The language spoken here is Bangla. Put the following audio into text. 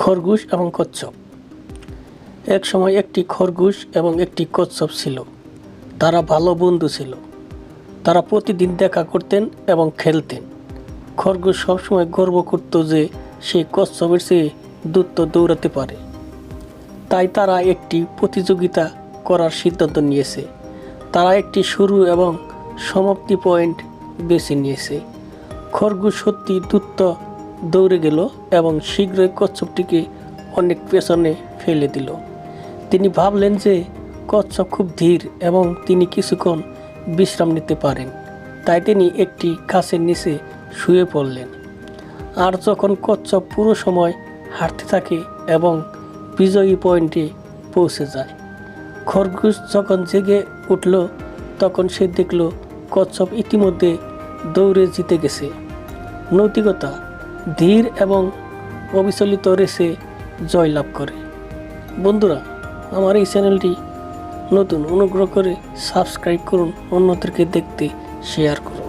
খরগোশ এবং কচ্ছপ। এক সময় একটি খরগোশ এবং একটি কচ্ছপ ছিল। তারা ভালো বন্ধু ছিল। তারা প্রতিদিন দেখা করতেন এবং খেলতেন। খরগোশ সবসময় গর্ব করত যে সে কচ্ছপের চেয়ে দ্রুত দৌড়াতে পারে। তাই তারা একটি প্রতিযোগিতা করার সিদ্ধান্ত নিয়েছে। তারা একটি শুরু এবং সমাপ্তি পয়েন্ট বেছে নিয়েছে। খরগোশ সত্যি দ্রুত দৌড়ে গেল এবং শীঘ্রই কচ্ছপটিকে অনেক পেছনে ফেলে দিল। তিনি ভাবলেন যে কচ্ছপ খুব ধীর এবং তিনি কিছুক্ষণ বিশ্রাম নিতে পারেন। তাই তিনি একটি গাছের নিচে শুয়ে পড়লেন। আর যখন কচ্ছপ পুরো সময় হাঁটতে থাকে এবং বিজয়ী পয়েন্টে পৌঁছে যায়, খরগোশ যখন জেগে উঠল, তখন সে দেখল কচ্ছপ ইতিমধ্যে দৌড়ে জিতে গেছে। নৈতিকতা ধীর এবং অবিচলিত রেসে জয়লাভ করে। বন্ধুরা, আমার এই চ্যানেলটি নতুন, অনুগ্রহ করে সাবস্ক্রাইব করুন, অন্যদেরকে দেখতে শেয়ার করুন।